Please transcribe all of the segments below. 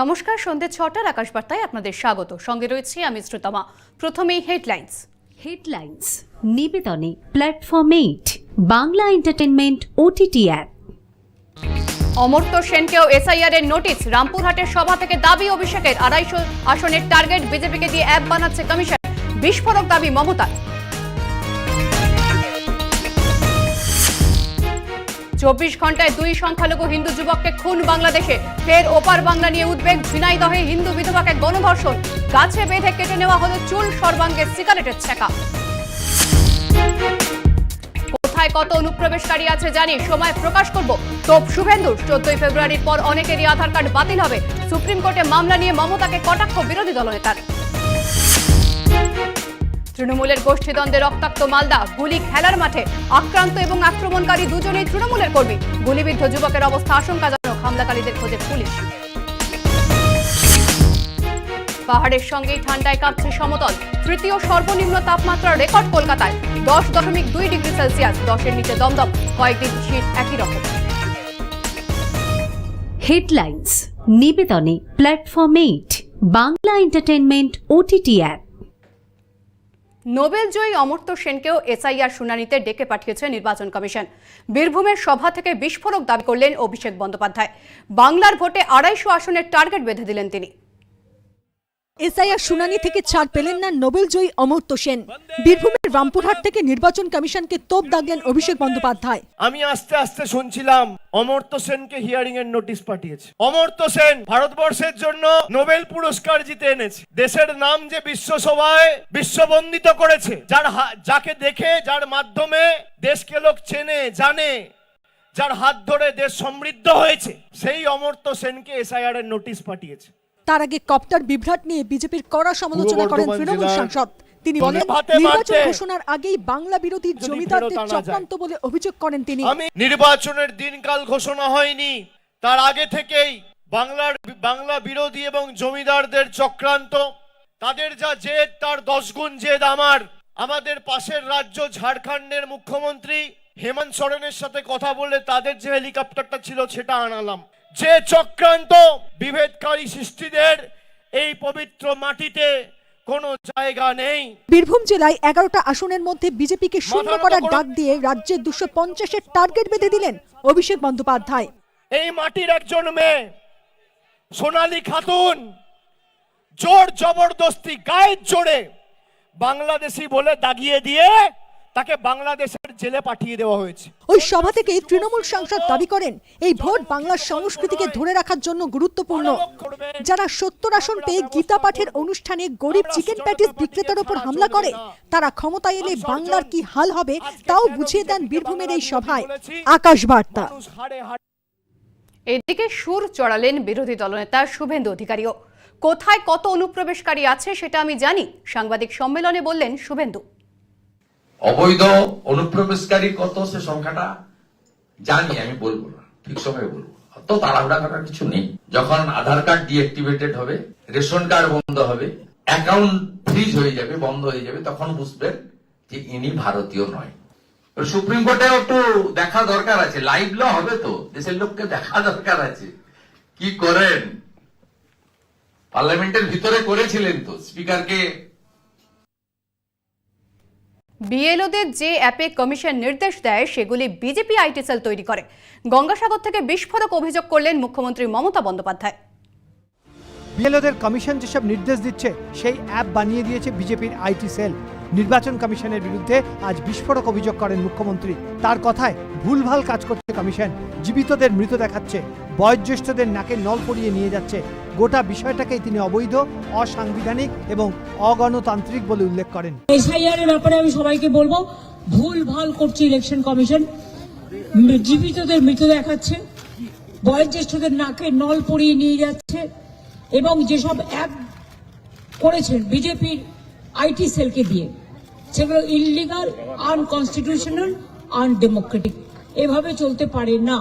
নমস্কার সন্ধ্যে ছটার আকাশবার্তায় আপনাদের স্বাগত। সঙ্গে রয়েছে আমি শ্রোতমা। প্রথমেই headlines. Headlines নিবেদনে platform eight Bangla entertainment OTT app. Amartya সেনকেও SIR এর নোটিশ। রামপুরহাটের সভা থেকে দাবি অভিষেকের আড়াইশো আসনের টার্গেট বিজেপিকে দিয়ে অ্যাপ বানাচ্ছে কমিশন। বিস্ফোরক দাবি মমতার। চব্বিশ ঘন্টায় দুই সংখ্যালঘু হিন্দু যুবককে খুন বাংলাদেশে। ফের ওপার বাংলা নিয়ে উদ্বেগ ঝিনাইদহে হিন্দু বিধবাকে গণধর্ষণ। গাছে বেঁধে কেটে নেওয়া হলো চুল, সর্বাঙ্গে সিগারেটের ছেঁকা কোথায় কত অনুপ্রবেশকারী আছে জানি সময় প্রকাশ করব। তোপ শুভেন্দুর চোদ্দই ফেব্রুয়ারির পর অনেকেরই আধার কার্ড বাতিল হবে। সুপ্রিম কোর্টে মামলা নিয়ে মমতাকে কটাক্ষ বিরোধী দলনেতার। তৃণমূলের গোষ্ঠীদ্বন্দ্বে রক্তাক্ত মালদা, গুলি খেলার মাঠে আক্রান্ত এবং আক্রমণকারী দুজনেই তৃণমূলের কর্মী। গুলিবিদ্ধ যুবকের অবস্থা আশঙ্কাজনক, হামলাকারীদের খোঁজে পুলিশ। পাহাড়ের সঙ্গেই ঠান্ডায় কাঁপছে সমতল, তৃতীয় সর্বনিম্ন তাপমাত্রা রেকর্ড কলকাতায়, দশ দশমিক দুই ডিগ্রি সেলসিয়াস, দশের নিচে দমদম, কয়েকদিন শীত একই রকম। Headlines নিবেদনে platform eight Bangla entertainment OTT app Nobel জয়ী অমর্ত্য সেনকেও এসআইআর শুনানিতে ডেকে পাঠিয়েছে নির্বাচন কমিশন। বীরভূমের সভা থেকে বিস্ফোরক দাবি করলেন অভিষেক বন্দ্যোপাধ্যায়। বাংলার ভোটে আড়াইশো আসনের টার্গেট বেঁধে দিলেন তিনি। এসআইআর শুনানি থেকে ছাড় পেলেন না নোবেলজয়ী অমর্ত্য সেন। বীরভূমের রামপুরহাট থেকে নির্বাচন কমিশনকে তোপ দাগলেন অভিষেক বন্দ্যোপাধ্যায়। আমি আস্তে আস্তে শুনছিলাম, অমর্ত্য সেনকে হিয়ারিং এর নোটিশ পাঠিয়েছে। অমর্ত্য সেন ভারতবর্ষের জন্য নোবেল পুরস্কার জিতে এনেছে। দেশের নাম যে বিশ্বসভায় বিশ্ববন্দিত করেছে, যার যাকে দেখে, যার মাধ্যমে দেশকে লোক চেনে, জানে, যার হাত ধরে দেশ সমৃদ্ধ হয়েছে, সেই অমর্ত্য সেনকে এসআইআর এর নোটিশ পাঠিয়েছে। তার আগে কপ্টার বিভ্রাট নিয়ে বিজেপির কড়া সমালোচনা করেন তৃণমূল সাংসদ। তিনি বলেন নির্বাচন ঘোষণার আগেই বাংলা বিরোধী জমিদারদের। চক্রান্ত বলে অভিযোগ করেন তিনি। নির্বাচনের দিনকাল ঘোষণা হয়নি। তার আগে থেকেই বাংলার বাংলা বিরোধী এবং জমিদারদের চক্রান্ত। তাদের যা জেদ তার দশ গুণ জেদ আমার। আমাদের পাশের রাজ্য ঝাড়খণ্ডের মুখ্যমন্ত্রী হেমন্ত সোরেনের সাথে কথা বলে তাদের যে হেলিকপ্টারটা ছিল সেটা আনালাম। যে চক্রান্ত বিভেদকারী সৃষ্টিদের এই পবিত্র মাটিতে কোনো জায়গা নেই। বীরভূম জেলায় এগারোটা আসনের মধ্যে বিজেপিকে শূন্য করার ডাক দিয়ে রাজ্যে দুশো পঞ্চাশের টার্গেট বেঁধে দিলেন অভিষেক বন্দ্যোপাধ্যায়। এই মাটির একজন মেয়ে সোনালী খাতুন জোর জবরদস্তি গায়ের জোরে বাংলাদেশি বলে দাগিয়ে দিয়ে তাকে বাংলাদেশের জেলে পাঠিয়ে দেওয়া হয়েছে। ওই সভা থেকে তৃণমূল সাংসদ দাবি করেন এই ভোট বাংলার সংস্কৃতিকে ধরে রাখার জন্য গুরুত্বপূর্ণ। যারা সত্তর আসন পেয়ে গীতা পাঠের অনুষ্ঠানে গরিব চিকেন প্যাটিস বিক্রেতার ওপর হামলা করে তারা ক্ষমতায় এলে বাংলার কি হাল হবে তাও বুঝিয়ে দেন বীরভূমের এই সভায়। আকাশ বার্তা এদিকে সুর চড়ালেন বিরোধী দলনেতা শুভেন্দু অধিকারীও। কোথায় কত অনুপ্রবেশকারী আছে সেটা আমি জানি সাংবাদিক সম্মেলনে বললেন শুভেন্দু। অবৈধ অনুপ্রবেশকারী কত, সে সংখ্যাটা জানি, আমি বলব না, ঠিক সময় বলব অত তাড়াহুড়া করার কিছু নেই। যখন আধার কার্ড ডিঅ্যাক্টিভেটেড হবে, রেশন কার্ড বন্ধ হবে অ্যাকাউন্ট ফ্রিজ হয়ে যাবে, বন্ধ হয়ে যাবে, তখন বুঝবেন যে ইনি ভারতীয় নয়। সুপ্রিম কোর্টে একটু দেখা দরকার আছে। লাইভ ল হবে তো, দেশের লোককে দেখা দরকার আছে। কি করেন? পার্লামেন্টের ভিতরে করেছিলেন তো, স্পিকারকে বিএলওদের যে অ্যাপে কমিশন নির্দেশ দেয়, সেগুলি বিজেপি আইটি সেল তৈরি করে। গঙ্গাসাগর থেকে বিস্ফোরক অভিযোগ করলেন মুখ্যমন্ত্রী মমতা বন্দ্যোপাধ্যায়। বিএলওদের কমিশন যেসব নির্দেশ দিচ্ছে, সেই অ্যাপ বানিয়ে দিয়েছে বিজেপির আইটি সেল। নির্বাচন কমিশনের বিরুদ্ধে আজ বিস্ফোরক অভিযোগ করেন মুখ্যমন্ত্রী। তার কথায় ভুলভাল কাজ করছে কমিশন। জীবিতদের মৃত দেখাচ্ছে, বয়োজ্যেষ্ঠদের নাকে নল পরিয়ে নিয়ে যাচ্ছে গোটা বিষয়টাকেই তিনি অবৈধ, অসাংবিধানিক এবং অগণতান্ত্রিক বলে উল্লেখ করেন। এসআইআর এর ব্যাপারে আমি সবাইকে বলব, ভুল ভালো করছে ইলেকশন কমিশন। জীবিতদের মৃত দেখাচ্ছে, বয়োজ্যেষ্ঠদের নাকে নল পরিয়ে নিয়ে যাচ্ছে, এবং যেসব অ্যাপ করেছেন বিজেপির আইটি সেলকে দিয়ে, সেগুলো ইলিগাল আনকনস্টিটিউশনাল, আনডেমোক্রেটিক। এভাবে চলতে পারে না।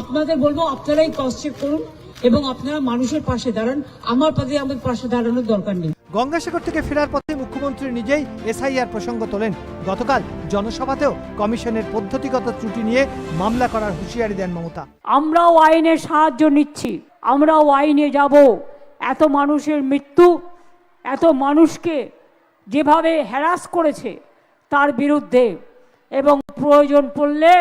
আপনাদের বলব, আপনারাই ক্রস চেক করুন। এবং আপনারা মানুষের পাশে দাঁড়ান। আমার পদে আমাদের পাশে দাঁড়ানোর দরকার নেই। গঙ্গাসাগর থেকে ফেরার পথে মুখ্যমন্ত্রী মুখ্যমন্ত্রী নিজেই এসআইআর প্রসঙ্গ তোলেন। গতকাল জনসভাতেও কমিশনের পদ্ধতিগত ত্রুটি নিয়ে মামলা করার হুঁশিয়ারি দেন মমতা। আমরাও আইনের সাহায্য নিচ্ছি। আমরাও আইনে যাব। এত মানুষের মৃত্যু এত মানুষকে যেভাবে হ্যারাস করেছে তার বিরুদ্ধে এবং প্রয়োজন পড়লে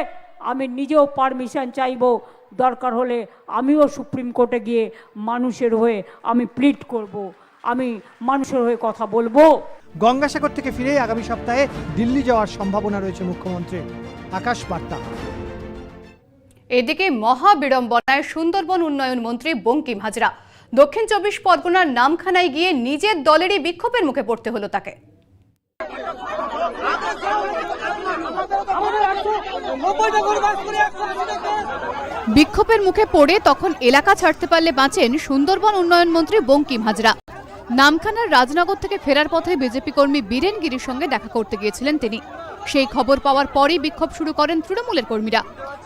আমি নিজেও পারমিশন চাইব। দরকার হলে আমিও সুপ্রিম কোর্টে গিয়ে মানুষের হয়ে আমি প্লিট করব আমি মানুষের হয়ে কথা বলব। গঙ্গাসাগর থেকে ফিরে আগামী সপ্তাহে দিল্লি যাওয়ার সম্ভাবনা রয়েছে মুখ্যমন্ত্রীর। আকাশ বার্তা। এদিকে মহা বিড়ম্বনায় সুন্দরবন উন্নয়ন মন্ত্রী বঙ্কিম হাজরা। দক্ষিণ চব্বিশ পরগনার নামখানায় গিয়ে নিজের দলেরই বিক্ষোভের মুখে পড়তে হলো তাকে। বিক্ষোভের মুখে পড়ে তখন এলাকা ছাড়তে পারলে বাঁচেন সুন্দরবন উন্নয়ন মন্ত্রী বঙ্কিম হাজরা নামখানার রাজনগর থেকে ফেরার পথে বিজেপি কর্মী বীরেন গিরির সঙ্গে দেখা করতে গিয়েছিলেন তিনি। সেই খবর পাওয়ার পরেই বিক্ষোভ শুরু করেন তৃণমূলের কর্মীরা।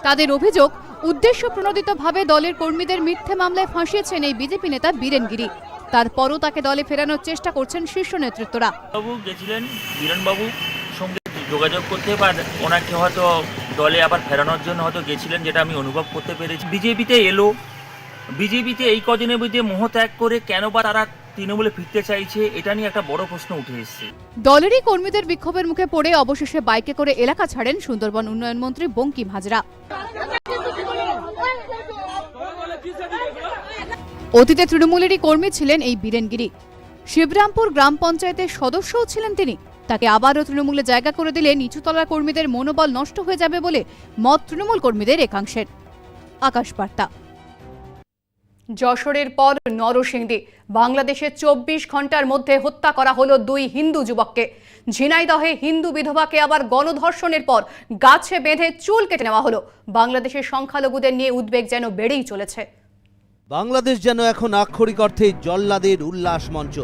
তাদের অভিযোগ উদ্দেশ্য প্রণোদিতভাবে দলের কর্মীদের মিথ্যে মামলায় ফাঁসিয়েছেন এই বিজেপি নেতা বীরেন গিরি। তারপরও তাকে দলে ফেরানোর চেষ্টা করছেন শীর্ষ নেতৃত্বরা। বাবু গেছিলেন বীরেনবাবু সঙ্গে যোগাযোগ করতে বা ওনাকে হয়তো দলে আবার ফেরানোর জন্য হয়তো গেছিলেন, যেটা আমি অনুভব করতে পেরেছি। বিজেপিতে এলো। বিজেপিতে এই কদিনের মধ্যে মোহ ত্যাগ করে কেন বা তারা তৃণমূলে ফিরতে চাইছে, এটা নিয়ে একটা বড় প্রশ্ন উঠে এসছে। দলেরই কর্মীদের বিক্ষোভের মুখে পড়ে অবশেষে বাইকে করে এলাকা ছাড়েন সুন্দরবন উন্নয়ন মন্ত্রী বঙ্কিম হাজরা। অতীতে তৃণমূলেরই কর্মী ছিলেন এই বীরেনগিরি। শিবরামপুর গ্রাম পঞ্চায়েতের সদস্যও ছিলেন তিনি। তাকে আবারও তৃণমূলে জায়গা করে দিলে নিচুতলার কর্মীদের মনোবল নষ্ট হয়ে যাবে বলে মত তৃণমূল কর্মীদের একাংশের। আকাশ বার্তা যশোরের পর নরসিংদী। বাংলাদেশে চব্বিশ ঘণ্টার মধ্যে হত্যা করা হলো দুই হিন্দু যুবককে। ঝিনাইদহে হিন্দু বিধবাকে আবার গণধর্ষণের পর গাছে বেঁধে চুল কেটে নেওয়া হলো। বাংলাদেশের সংখ্যালঘুদের নিয়ে উদ্বেগ যেন বেড়েই চলেছে। বাংলাদেশ যেন এখন আক্ষরিক অর্থে জল্লাদের উল্লাস মঞ্চ।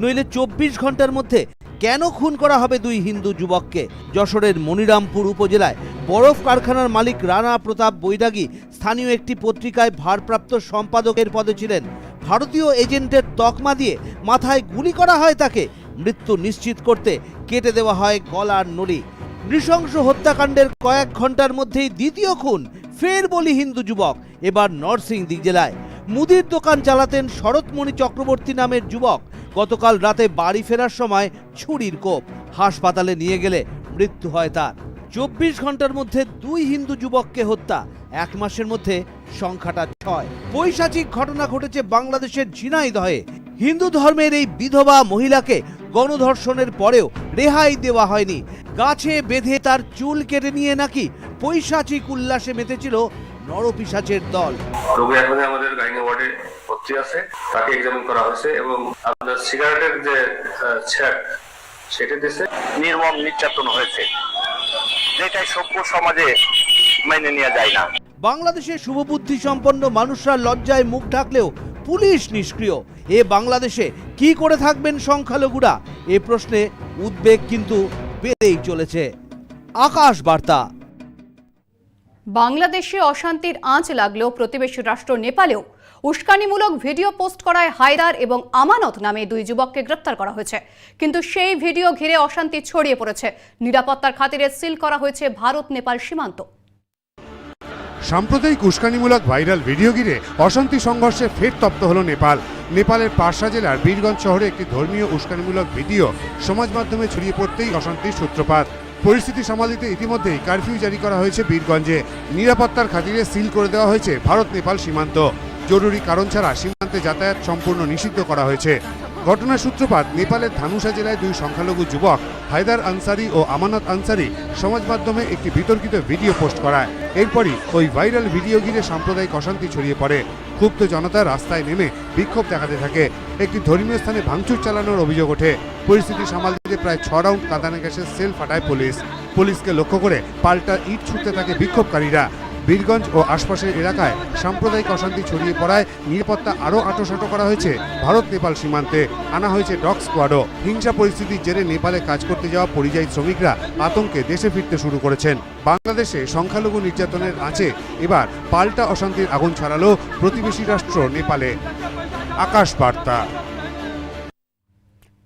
নইলে চব্বিশ ঘণ্টার মধ্যে কেন খুন করা হবে দুই হিন্দু যুবককে? যশোরের মনিরামপুর উপজেলায় বরফ কারখানার মালিক রানা প্রতাপ বৈরাগী স্থানীয় একটি পত্রিকায় ভারপ্রাপ্ত সম্পাদকের পদে ছিলেন। ভারতীয় এজেন্টের তকমা দিয়ে মাথায় গুলি করা হয় তাকে। মৃত্যু নিশ্চিত করতে কেটে দেওয়া হয় গলার নড়ি। নৃশংস হত্যাকাণ্ডের কয়েক ঘণ্টার মধ্যেই দ্বিতীয় খুন, ফের বলি হিন্দু যুবক, এবার নরসিংদী জেলায়। মুদির দোকান চালাতেন শরৎমণি চক্রবর্তী নামের যুবক। গতকাল রাতে বাড়ি ফেরার সময় ছুরির কোপ। হাসপাতালে নিয়ে গেলে মৃত্যু হয় তার। চব্বিশ ঘণ্টার মধ্যে দুই হিন্দু যুবককে হত্যা। এক মাসের মধ্যে সংখ্যাটা ছয়। পৈশাচিক ঘটনা ঘটেছে বাংলাদেশের ঝিনাইদহে। হিন্দু ধর্মের এই বিধবা মহিলাকে গণধর্ষণের পরেও রেহাই দেওয়া হয়নি। গাছে বেঁধে তার চুল কেটে নিয়ে নাকি পৈশাচিক উল্লাসে মেতেছিল নরপিশাচের দল। রোগী এখন আমাদের গাইনি ওয়ার্ডে ভর্তি আছে। তাকে এক্সামিন করা হয়েছে এবং আমাদের সিগারেটের যে ছ্যাট সেটা দিছে নির্মম নির্যাতন হয়েছে। যেটাই সভ্য সমাজে মেনে নেওয়া যায় না। বাংলাদেশের শুভবুদ্ধি সম্পন্ন মানুষরা লজ্জায় মুখ ঢাকলেও পুলিশ নিষ্ক্রিয়। এ বাংলাদেশে কি করে থাকবেন সংখ্যালঘুরা? এ প্রশ্নে উদ্বেগ কিন্তু বেড়েই চলেছে। আকাশ বার্তা। বাংলাদেশে অশান্তির আঁচ লাগলেও প্রতিবেশী রাষ্ট্র নেপালেও। উস্কানিমূলক ভিডিও পোস্ট করায় হায়দার এবং আমানত নামে দুই যুবককে গ্রেপ্তার করা হয়েছে। কিন্তু সেই ভিডিও ঘিরে অশান্তি ছড়িয়ে পড়েছে। নিরাপত্তার খাতিরে সিল করা হয়েছে ভারত নেপাল সীমান্ত। সাম্প্রদায়িক উস্কানিমূলক ভাইরাল ভিডিও ঘিরে অশান্তি সংঘর্ষে ফের তপ্ত হল নেপাল। নেপালের পার্সা জেলার বীরগঞ্জ শহরে একটি ধর্মীয় উস্কানিমূলক ভিডিও সমাজ মাধ্যমে ছড়িয়ে পড়তেই অশান্তির সূত্রপাত। পরিস্থিতি সামাল দিতে ইতিমধ্যেই কারফিউ জারি করা হয়েছে বীরগঞ্জে। নিরাপত্তার খাতিরে সিল করে দেওয়া হয়েছে ভারত, নেপাল সীমান্ত। জরুরি কারণ ছাড়া সীমান্তে যাতায়াত সম্পূর্ণ নিষিদ্ধ করা হয়েছে। ঘটনার সূত্রপাত, নেপালের ধানুষা জেলায় দুই সংখ্যালঘু যুবক, হায়দার আনসারি ও আমানত আনসারি, সমাজ মাধ্যমে একটি বিতর্কিত ভিডিও পোস্ট করায়। এরপরই ওই ভাইরাল ভিডিও ঘিরে সাম্প্রদায়িক অশান্তি ছড়িয়ে পড়ে। ক্ষুব্ধ জনতা রাস্তায় নেমে বিক্ষোভ দেখাতে থাকে। একটি ধর্মীয় স্থানে ভাঙচুর চালানোর অভিযোগ ওঠে। পরিস্থিতি সামাল দিতে প্রায় ছ রাউন্ড কাঁদানে গ্যাসের সেল ফাটায় পুলিশ। পুলিশকে লক্ষ্য করে পাল্টা ইট ছুটতে থাকে বিক্ষোভকারীরা। বীরগঞ্জ ও আশপাশের এলাকায় সাম্প্রদায়িক অশান্তি ছড়িয়ে পড়ায় নিরাপত্তা আরও আটোসাটো করা হয়েছে। ভারত, নেপাল সীমান্তে আনা হয়েছে ডগ স্কোয়াডও। হিংসা পরিস্থিতির জেরে নেপালে কাজ করতে যাওয়া পরিযায়ী শ্রমিকরা আতঙ্কে দেশে ফিরতে শুরু করেছেন। বাংলাদেশে সংখ্যালঘু নির্যাতনের আছে এবার পাল্টা অশান্তির আগুন ছড়ালো প্রতিবেশী রাষ্ট্র নেপালে। আকাশ বার্তা।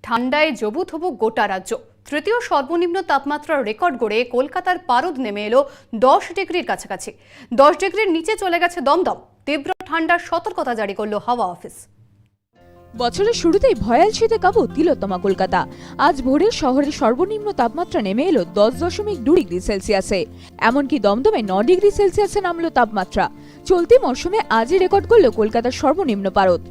ঠান্ডায় জবুথবু গোটা রাজ্য। তৃতীয় সর্বনিম্ন তাপমাত্রার রেকর্ড গড়ে কলকাতার পারদ নেমে এলো দশ ডিগ্রির কাছাকাছি। দশ ডিগ্রির নিচে চলে গেছে দমদম। তীব্র ঠান্ডার সতর্কতা জারি করল হাওয়া অফিস। বছরের শুরুতেই ভয়াল শীতে কাবু তিলোত্তমা কলকাতা। আজ ভোরে শহরের সর্বনিম্ন তাপমাত্রা নেমে এলো দশ দশমিক দু ডিগ্রি সেলসিয়াসে। এমনকি দমদমে ন ডিগ্রি সেলসিয়াসে নামলো তাপমাত্রা। চলতি মরশুমে আজই রেকর্ড করল কলকাতার সর্বনিম্ন পারদ।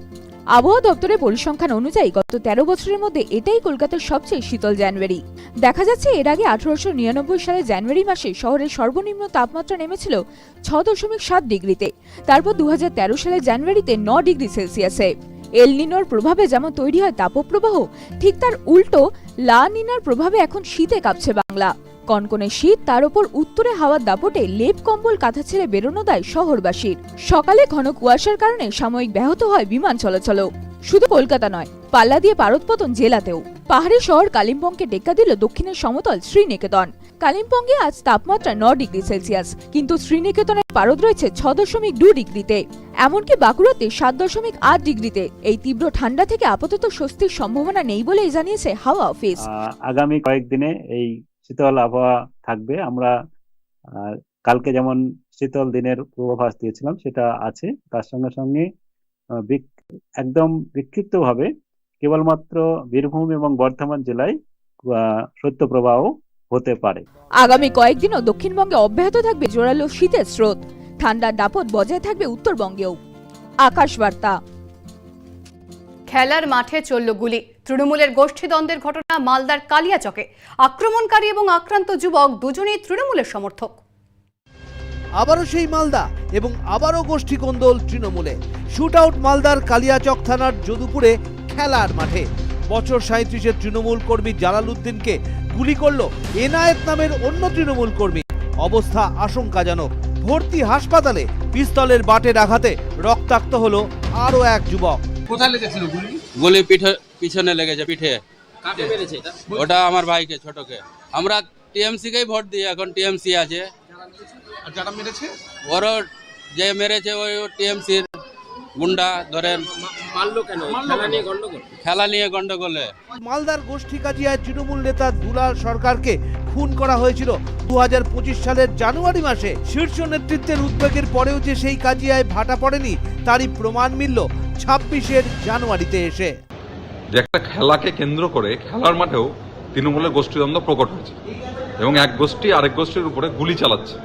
আবহাওয়া দপ্তরের পরিসংখ্যান অনুযায়ী গত তেরো বছরের মধ্যে এটাই কলকাতার সবচেয়ে শীতল জানুয়ারি। দেখা যাচ্ছে, এর আগে আঠারোশো নিরানব্বই সালে জানুয়ারি মাসে শহরের সর্বনিম্ন তাপমাত্রা নেমেছিল ছ দশমিক সাত ডিগ্রিতে। তারপর দুহাজার তেরো সালে জানুয়ারিতে ন ডিগ্রি সেলসিয়াসে। এল নিনোর প্রভাবে যেমন তৈরি হয় তাপপ্রবাহ, ঠিক তার উল্টো লা নিনার প্রভাবে এখন শীতে কাঁপছে বাংলা। কনকনে শীত, তার উপর উত্তরে হাওয়ার দাপটে লেপ কম্বল কাঁথা ছেড়ে বেরোনো দেয় শহরবাসীর। সকালে ঘন কুয়াশার কারণে সাময়িক ব্যাহত হয় বিমান চলাচলও। শুধু কলকাতা নয়, পাল্লা দিয়ে পারদপতন জেলাতেও। পাহাড়ি শহর কালিম্পংকে টেক্কা দিল দক্ষিণের সমতল শ্রীনিকেতন। কালিম্পংয়ে আজ তাপমাত্রা ন ডিগ্রি সেলসিয়াস, কিন্তু শ্রীনিকেতনের পারদ রয়েছে ছ দশমিক দু ডিগ্রিতে। এমনকি বাঁকুড়াতে সাত দশমিক আট ডিগ্রিতে। এই তীব্র ঠান্ডা থেকে আপাতত স্বস্তির সম্ভাবনা নেই বলেই জানিয়েছে হাওয়া অফিস। আগামী কয়েকদিনে এই শীতল আবহাওয়া থাকবে। আমরা কালকে যেমন শীতল দিনের পূর্বাভাস দিয়েছিলাম, সেটা আছে। তার সঙ্গে সঙ্গে একদম বিক্ষিপ্তভাবে কেবলমাত্র বীরভূম এবং বর্ধমান জেলায় শৈত্যপ্রবাহ হতে পারে। আগামী কয়েকদিনও দক্ষিণবঙ্গে অব্যাহত থাকবে জোরালো শীতের স্রোত। ঠান্ডার দাপট বজায় থাকবে উত্তরবঙ্গেও। আকাশ বার্তা খেলার মাঠে চলল গুলি। তৃণমূলের গোষ্ঠীদ্বন্দ্বের ঘটনা মালদার কালিয়াচকে। আক্রমণকারী এবং আক্রান্ত যুবক দুজনেই তৃণমূলের সমর্থক। আবারও সেই মালদা এবং আবারও গোষ্ঠী কোন্দল তৃণমূলে। শুট আউট মালদার কালিয়াচক থানার যদুপুরে খেলার মাঠে। বছর সাঁত্রিশের তৃণমূল কর্মী জালাল উদ্দিনকে গুলি করল এনায়েত নামের অন্য তৃণমূল কর্মী। অবস্থা আশঙ্কাজনক। ভর্তি হাসপাতালে পিস্তলের বাটের আঘাতে রক্তাক্ত হলো আরও এক যুবক। কোথায় লেগেছিল গুলি? গুলি পিঠে পিছনে লেগেছে পিঠে। ওটা আমার ভাইকে ছোটকে। আমরা টিএমসি কেই ভোট দিই এখন টিএমসি আছে। আর যারা মেরেছে? ওরও যে মেরেছে ওই টিএমসির গুন্ডা ধরেন। মারলো কেন? গন্ডগোল খেলা নিয়ে গন্ডগোলে মালদার গোষ্ঠী কাজিয়ায় তৃণমূল নেতা দুলাল সরকারকে খুন করা হয়েছিল দু হাজার পঁচিশ সালের জানুয়ারি মাসে। শীর্ষ নেতৃত্বের উদ্বেগের পরেও যে সেই কাজিয়ায় ভাটা পড়েনি তারই প্রমাণ মিলল ছাব্বিশের জানুয়ারিতে এসে। যে একটা খেলাকে কেন্দ্র করে খেলার মাঠেও তৃণমূলের গোষ্ঠীদ্বন্দ্ব প্রকট হয়েছে এবং এক গোষ্ঠী আরেক গোষ্ঠীর উপরে গুলি চালাচ্ছে।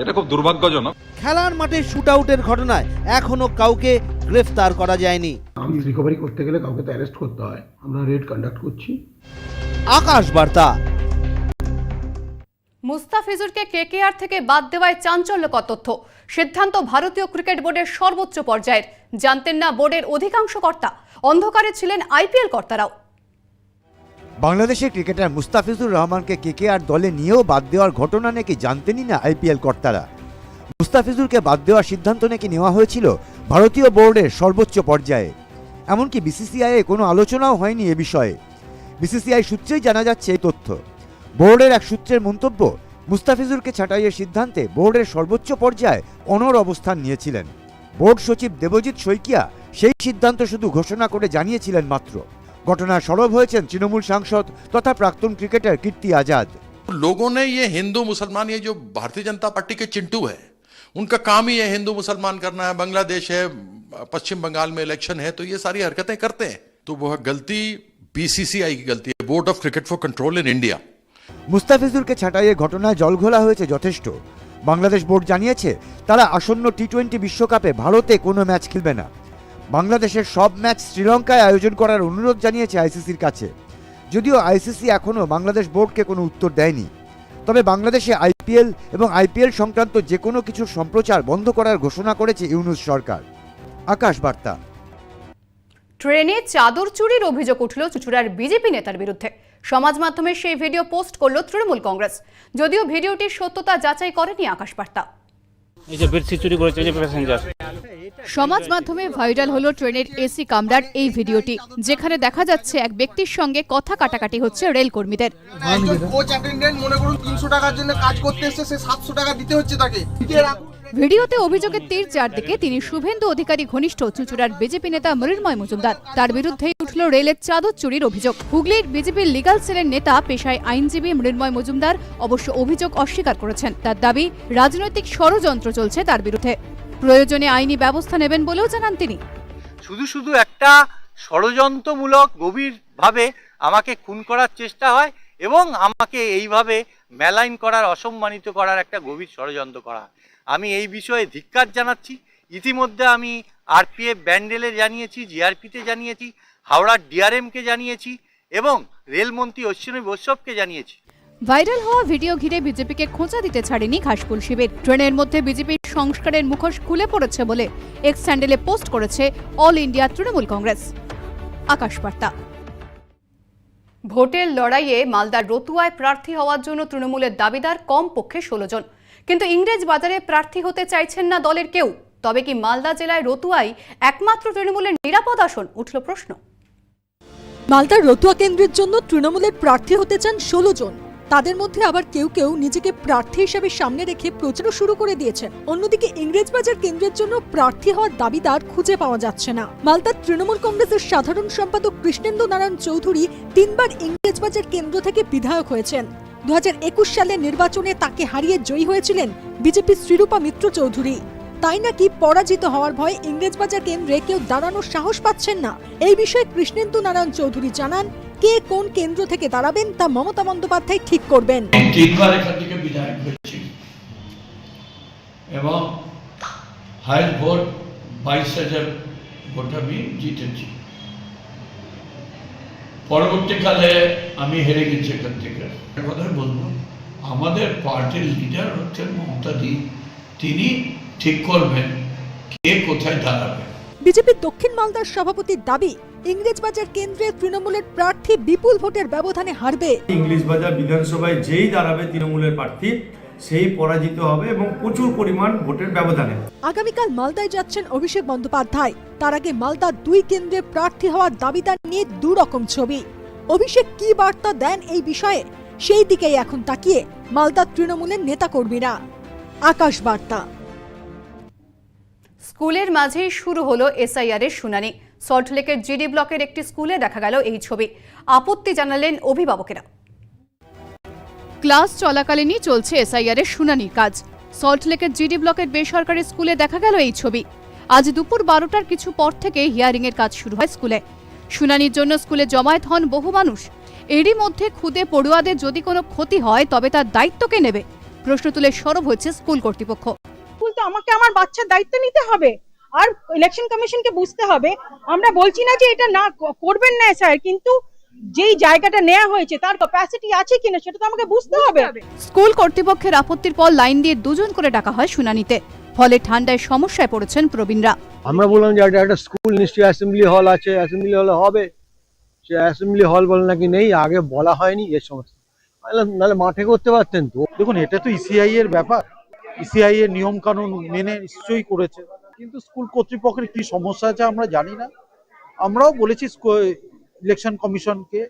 এটা খুব দুর্ভাগ্যজনক। খেলার মাঠে শুট আউটের ঘটনায় এখনও কাউকে গ্রেফতার করা যায়নি। আর্মস রিকভারি করতে গেলে কাউকে তো অ্যারেস্ট করতে হয়। আমরা রেড কন্ডাক্ট করছি। আকাশ বার্তা। মুস্তাফিজুরকে কেকেআর থেকে বাদ দেওয়ায় চাঞ্চল্যকর তথ্য। সিদ্ধান্ত ভারতীয় ক্রিকেট বোর্ডের সর্বোচ্চ পর্যায়ের। জানতেন না বোর্ডের অধিকাংশ কর্তা। অন্ধকারে ছিলেন আইপিএল কর্তারাও। বাংলাদেশের ক্রিকেটার মুস্তাফিজুর রহমানকে কেকেআর দলে নিয়েও বাদ দেওয়ার ঘটনা নাকি জানতেনই না আইপিএল কর্তারা? মুস্তাফিজুরকে বাদ দেওয়ার সিদ্ধান্ত নাকি নেওয়া হয়েছিল ভারতীয় বোর্ডের সর্বোচ্চ পর্যায়ে? এমনকি বিসিসিআইয়ে কোনো আলোচনাও হয়নি এ বিষয়ে। বিসিসিআই সূত্রেই জানা যাচ্ছে এই তথ্য। বোর্ডের এক সূত্রের মন্তব্য মুস্তাফিজুরকে ছাঁটাইয়ের সিদ্ধান্তে বোর্ডের সর্বোচ্চ পর্যায়ে অনর অবস্থান নিয়েছিলেন বোর্ড সচিব দেবজিৎ শইকিয়া সেই সিদ্ধান্ত শুধু ঘোষণা করে জানিয়েছিলেন মাত্র ঘটনায় সরব হয়েছেন তৃণমূল সাংসদ তথা প্রাক্তন ক্রিকেটার কীর্তি আজাদ लोगों ने ये हिंदू मुसलमान ये जो भारतीय जनता पार्टी के चिंटू है उनका काम ही है हिंदू मुसलमान करना है बांग्लादेश है पश्चिम बंगाल में इलेक्शन है तो ये सारी हरकतें करते हैं तो वह गलती बीसीसीआई की गलती है board of cricket for control in India মুস্তাফিজুরকে ছাঁটাইয়ের ঘটনায় জলঘোলা হয়েছে যথেষ্ট। বাংলাদেশ বোর্ড জানিয়েছে, তারা আসন্ন টি টোয়েন্টি বিশ্বকাপে ভারতে কোনো ম্যাচ খেলবে না। বাংলাদেশের সব ম্যাচ শ্রীলঙ্কায় আয়োজন করার অনুরোধ জানিয়েছে আইসিসির কাছে। যদিও আইসিসি এখনও বাংলাদেশ বোর্ডকে কোনো উত্তর দেয়নি। তবে বাংলাদেশে আইপিএল এবং আইপিএল সংক্রান্ত যে কোনো কিছুর সম্প্রচার বন্ধ করার ঘোষণা করেছে ইউনুস সরকার। আকাশ বার্তা। ট্রেনে চাদর চুরির অভিযোগ উঠল চুচুড়ার বিজেপি নেতার বিরুদ্ধে। সমাজ মাধ্যমে সেই ভিডিও পোস্ট করল তৃণমূল কংগ্রেস। যদিও ভিডিওটির সত্যতা যাচাই করেনি আকাশ বার্তা। এই যে বেডশিট চুরি করেছে যে প্যাসেঞ্জার সমাজ মাধ্যমে ভাইরাল হলো ট্রেনের এসি কামরার এই ভিডিওটি যেখানে দেখা যাচ্ছে এক ব্যক্তির সঙ্গে কথা কাটাকাটি হচ্ছে রেল কর্মীদের কোচ অ্যাটেন্ডেন্ট মনে করুন তিনশো টাকার জন্য কাজ করতে এসছে সে সাতশো টাকা দিতে হচ্ছে তাকে। ভিডিওতে অভিযোগের তীর চারদিকে তিনি শুভেন্দু অধিকারী ঘনিষ্ঠ চুচুড়ার বিজেপি নেতা মৃন্ময় মজুমদার। তার বিরুদ্ধেই উঠল রেলের চাদর চুরির অভিযোগ। হুগলির বিজেপির লিগাল সেলের নেতা, পেশায় আইনজীবী মৃন্ময় মজুমদার অবশ্য অভিযোগ অস্বীকার করেছেন। তার দাবি, রাজনৈতিক ষড়যন্ত্র চলছে তার বিরুদ্ধে। প্রয়োজনে আইনি ব্যবস্থা নেবেন বলেও জানান তিনি। শুধু শুধু একটা ষড়যন্ত্রমূলক, গভীরভাবে আমাকে খুন করার চেষ্টা হয় এবং আমাকে এইভাবে মেলাইন করার, অসম্মানিত করার একটা গভীর ষড়যন্ত্র করা। আমি এই বিষয়ে ধিক্কার জানাচ্ছি। ইতিমধ্যে আমি আরপিএফ ব্যান্ডেলে জানিয়েছি জিআরপিতে জানিয়েছি হাওড়ার ডিআরএমকে জানিয়েছি এবং রেলমন্ত্রী অশ্বিনী বৈষ্ণবকে জানিয়েছি। ভাইরাল হওয়া ভিডিও ঘিরে বিজেপিকে খোঁচা দিতে ছাড়েনি ঘাসফুল শিবির। ট্রেনের মধ্যে বিজেপির সংস্কারের মুখোশ খুলে পড়েছে বলে এক্স স্যান্ডেলে পোস্ট করেছে অল ইন্ডিয়া তৃণমূল কংগ্রেস। আকাশবার্তা ভোটের লড়াইয়ে মালদার রতুয়ায় প্রার্থী হওয়ার জন্য তৃণমূলের দাবিদার কম পক্ষে ষোলো জন। কিন্তু ইংরেজ বাজারে প্রার্থী হতে চাইছেন না দলের কেউ। তবে কি মালদা জেলায় রতুয়াই একমাত্র তৃণমূলের নিরাপদ আসন? উঠল প্রশ্ন। মালদার রতুয়া কেন্দ্রের জন্য তৃণমূলের প্রার্থী হতে চান ষোলো জন। তাদের মধ্যে আবার কেউ কেউ নিজেকে প্রার্থী হিসেবে সামনে রেখে প্রচারও শুরু করে দিয়েছেন। অন্যদিকে ইংরেজবাজার কেন্দ্রের জন্য প্রার্থী হওয়ার দাবিদার খুঁজে পাওয়া যাচ্ছে না। মালদার তৃণমূল কংগ্রেসের সাধারণ সম্পাদক কৃষ্ণেন্দু নারায়ণ চৌধুরী তিনবার ইংরেজবাজার কেন্দ্র থেকে বিধায়ক হয়েছেন। দু সালের নির্বাচনে তাকে হারিয়ে জয়ী হয়েছিলেন বিজেপির শ্রীরূপা মিত্র চৌধুরী। তাই নাকি পরাজিত হওয়ার ভয়ে ইংরেজবাজার কেন্দ্রে কেউ দাঁড়ানোর সাহস পাচ্ছেন না? এই বিষয়ে কৃষ্ণেন্দু নারায়ণ চৌধুরী জানান, কে কোন কেন্দ্র থেকে দাঁড়াবেন তা মমতা বন্দ্যোপাধ্যায় ঠিক করবেন। এবং হাইয়েস্ট ভোট বাইশ হাজার ভোট আমি জিতেছি। পরবর্তীকালে আমি হেরে গেছি এখান থেকে। একটা কথাই বলব আমাদের পার্টির লিডার হচ্ছেন মমতা দি। তিনি ঠিক করবেন কে কোথায় দাঁড়াবে। বিজেপির দক্ষিণ মালদার সভাপতির দাবি ইংরেজবাজার কেন্দ্রে তৃণমূলের প্রার্থী বিপুল ভোটের ব্যবধানে হারবে। ইংলিশ বাজার বিধানসভায় যেই দাঁড়াবে তৃণমূলের প্রার্থী সেই পরাজিত হবে এবং প্রচুর পরিমাণ ভোটের ব্যবধানে আগামীকাল মালদায় যাচ্ছেন অভিষেক বন্দ্যোপাধ্যায়। তার আগে মালদার দুই কেন্দ্রে প্রার্থী হওয়ার দাবিদার নিয়ে দু রকম ছবি। অভিষেক কি বার্তা দেন এই বিষয়ে? সেই দিকেই এখন তাকিয়ে মালদার তৃণমূলের নেতাকর্মীরা। আকাশ বার্তা। স্কুলের মাঝেই শুরু হলো এসআইআর এর শুনানি। সল্টলেকের জিডি ব্লকের একটি স্কুলে দেখা গেল এই ছবি। আপত্তি জানালেন অভিভাবকেরা। ক্লাস চলাকালীনই চলছে এসআইআর এর শুনানির কাজ। সল্টলেকের জিডি ব্লকের বেসরকারি স্কুলে দেখা গেল এই ছবি। আজ দুপুর বারোটার কিছু পর থেকে হিয়ারিং এর কাজ শুরু হয় স্কুলে। শুনানির জন্য স্কুলে জমায়েত হন বহু মানুষ। এরই মধ্যে খুদে পড়ুয়াদের যদি কোনো ক্ষতি হয়, তবে তার দায়িত্ব কে নেবে? প্রশ্ন তুলে সরব হচ্ছে স্কুল কর্তৃপক্ষ। স্কুল তো আমাকে আমার বাচ্চার দায়িত্ব নিতে হবে। আর ইলেকশন কমিশনকে বুঝতে হবে। আমরা বলছি না যে এটা না করবেন না স্যার কিন্তু যেই জায়গাটা নেওয়া হয়েছে তার ক্যাপাসিটি আছে কিনা সেটা তো আমাকে বুঝতে হবে। স্কুল কর্তৃপক্ষের আপত্তির পর লাইন দিয়ে দুজন করে ডাকা হয় শুনানিতে। ফলে ঠান্ডায় সমস্যায় পড়েছেন প্রবীণরা। আমরা বললাম যে এটা একটা স্কুল নিশ্চয়ই অ্যাসেম্বলি হল আছে অ্যাসেম্বলি হলে হবে। সে অ্যাসেম্বলি হল বলে নাকি নেই আগে বলা হয়নি এ সমস্ত। নাহলে মাঠে করতে পারতেন তো। দেখুন এটা তো ইসিআই এর ব্যাপার। ইসিআই এর নিয়ম কানুন মেনে নিশ্চয়ই করেছে। কিন্তু স্কুল কর্তৃপক্ষের কি সমস্যা আছে আমরা জানি না। আমরাও বলেছি ইলেকশন কমিশনকে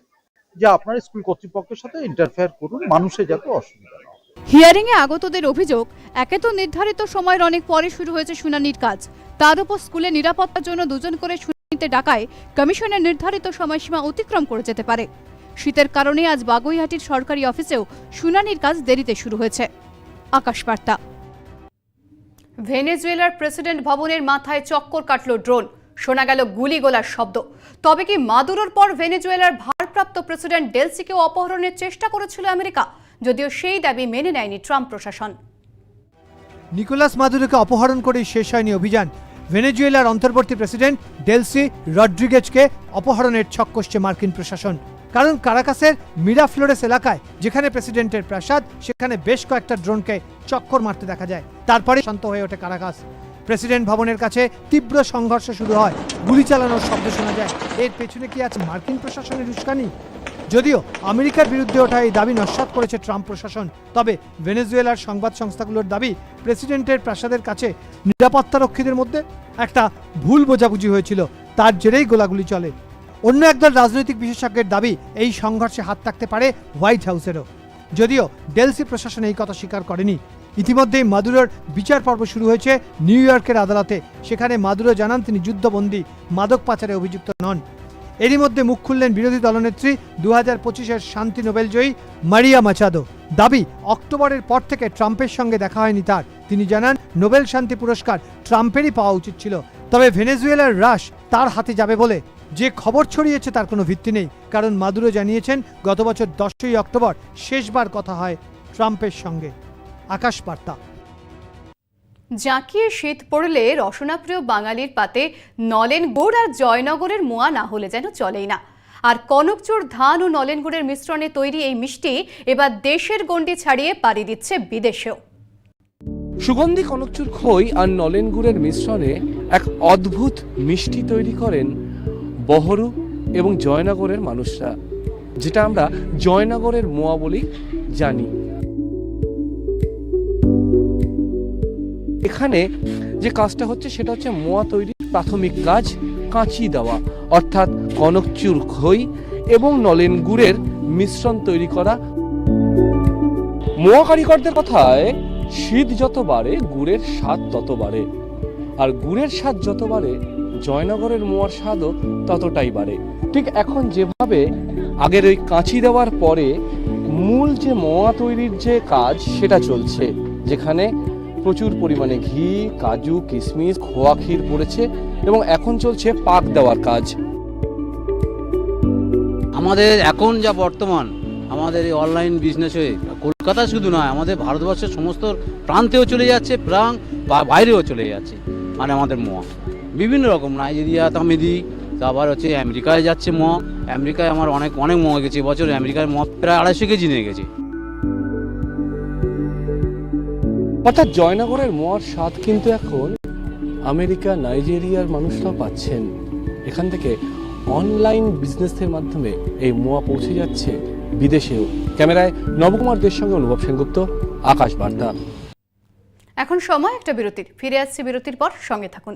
যে আপনারা স্কুল কর্তৃপক্ষের সাথে ইন্টারফেয়ার করুন মানুষের যাতে অসুবিধা না হিয়ারিং এ আগতদের অভিযোগ একে তো নির্ধারিত সময়ের অনেক পরে শুরু হয়েছে শুনানির কাজ। তার উপর স্কুলে নিরাপত্তার জন্য দুজন করে শুনানিতে ডাকায় কমিশনের নির্ধারিত সময়সীমা অতিক্রম করে যেতে পারে। শীতের কারণে আজ বাগুইহাটির সরকারি অফিসেও শুনানির কাজ দেরিতে শুরু হয়েছে। আকাশবার্তা। ভেনেজুয়েলার প্রেসিডেন্ট ভবনের মাথায় চক্কর কাটল ড্রোন। শোনা গেল গুলিগোলার শব্দ। তবে কি মাদুরোর পর ভেনেজুয়েলার ভারপ্রাপ্ত প্রেসিডেন্ট ডেলসিকেও অপহরণের চেষ্টা করেছিল আমেরিকা? যদিও সেই দাবি মেনে নেয়নি ট্রাম্প প্রশাসন। নিকোলাস মাদুরোকে অপহরণ করেই শেষ হয়নি অভিযান। ভেনেজুয়েলার অন্তর্বর্তী প্রেসিডেন্ট ডেলসি রড্রিগেজকে অপহরণের ছক কষছে মার্কিন প্রশাসন। কারণ কারাকাসের মিরাফ্লোরেস এলাকায়, যেখানে প্রেসিডেন্টের প্রাসাদ, সেখানে বেশ কয়েকটা ড্রোনকে চক্কর মারতে দেখা যায়। তারপরে শান্ত হয়ে ওঠে কারাকাস। প্রেসিডেন্ট ভবনের কাছে তীব্র সংঘর্ষ শুরু হয়। গুলি চালানোর শব্দ শোনা যায়। এর পেছনে কি আছে মার্কিন প্রশাসনের উস্কানি? যদিও আমেরিকার বিরুদ্ধে ওঠা এই দাবি নস্যাৎ করেছে ট্রাম্প প্রশাসন, তবে ভেনেজুয়েলার সংবাদ সংস্থাগুলোর দাবি প্রেসিডেন্টের প্রাসাদের কাছে নিরাপত্তারক্ষীদের মধ্যে একটা ভুল বোঝাবুঝি হয়েছিল। তার জেরেই গোলাগুলি চলে। অন্য একদল রাজনৈতিক বিশেষজ্ঞের দাবি এই সংঘর্ষে হাত থাকতে পারে হোয়াইট হাউসেরও। যদিও ডেলসি প্রশাসন এই কথা স্বীকার করেনি। ইতিমধ্যেই মাদুরোর বিচার পর্ব শুরু হয়েছে নিউ ইয়র্কের আদালতে। সেখানে মাদুরো জানান তিনি যুদ্ধবন্দী, মাদক পাচারে অভিযুক্ত নন। এরই মধ্যে মুখ খুললেন বিরোধী দলনেত্রী দু হাজার পঁচিশের শান্তি নোবেলজয়ী মারিয়া মাচাদো। দাবি, অক্টোবরের পর থেকে ট্রাম্পের সঙ্গে দেখা হয়নি তার। তিনি জানান, নোবেল শান্তি পুরস্কার ট্রাম্পেরই পাওয়া উচিত ছিল। তবে ভেনেজুয়েলার রাশ তার হাতে যাবে বলে যে খবর ছড়িয়েছে তার কোনো ভিত্তি নেই। কারণ মাদুরো জানিয়েছেন, গত বছর দশই অক্টোবর শেষবার কথা হয় ট্রাম্পের সঙ্গে। আকাশ বার্তা জাঁকিয়ে শীত পড়লে রসনাপ্রিয় বাঙালির পাতে নলেন গুড় আর জয়নগরের মোয়া না হলে যেন চলেই না। আর কনকচুর ধান ও নলেন গুড়ের মিশ্রণে তৈরি এই মিষ্টি এবার দেশের গণ্ডি ছাড়িয়ে পাড়ি দিচ্ছে বিদেশেও। সুগন্ধি কনকচুর খই আর নলেন গুড়ের মিশ্রণে এক অদ্ভুত মিষ্টি তৈরি করেন বহরু এবং জয়নগরের মানুষরা যেটা আমরা জয়নগরের মোয়া বলেই জানি। এখানে যে কাজটা হচ্ছে সেটা হচ্ছে মোয়া তৈরির প্রাথমিক কাজ, কাঁচি দেওয়া, অর্থাৎ কনকচুর খই এবং নলেন গুড়ের মিশ্রণ তৈরি করা। মোয়া কারিগরদের কথায়, শীত যত বাড়ে, গুড়ের স্বাদ তত বাড়ে। আর গুড়ের স্বাদ যত বাড়ে, জয়নগরের মোয়ার স্বাদও ততটাই বাড়ে। ঠিক এখন যেভাবে আগের ওই কাঁচি দেওয়ার পরে মূল যে মোয়া তৈরির যে কাজ, সেটা চলছে। যেখানে প্রচুর পরিমাণে ঘি, কাজু কিশমিশ খোয়া ক্ষীর পড়েছে এবং এখন চলছে পাক দেওয়ার কাজ। আমাদের এখন যা বর্তমান, আমাদের এই অনলাইন বিজনেস কলকাতা শুধু নয়, আমাদের ভারতবর্ষের সমস্ত প্রান্তেও চলে যাচ্ছে, প্রাং বা বাইরেও চলে যাচ্ছে মানে আমাদের মোয়া। বিভিন্ন রকম, নাইজেরিয়া তামিদি তারপর হচ্ছে আমেরিকায় যাচ্ছে ম আমেরিকায় আমার অনেক অনেক ম গেছে বছর আমেরিকায় ম প্রায় আড়াইশো কেজি নিয়ে গেছে। অর্থাৎ জয়নগরের মোয়ার স্বাদ কিন্তু এখন আমেরিকা, নাইজেরিয়ার মানুষরাও পাচ্ছেন। এখান থেকে অনলাইন বিজনেসের মাধ্যমে এই মোয়া পৌঁছে যাচ্ছে বিদেশেও। ক্যামেরায় নবকুমারদের সঙ্গে অনুভব সেনগুপ্ত, আকাশ বার্তা। এখন সময় একটা বিরতির। ফিরে আসছে বিরতির পর সঙ্গে থাকুন।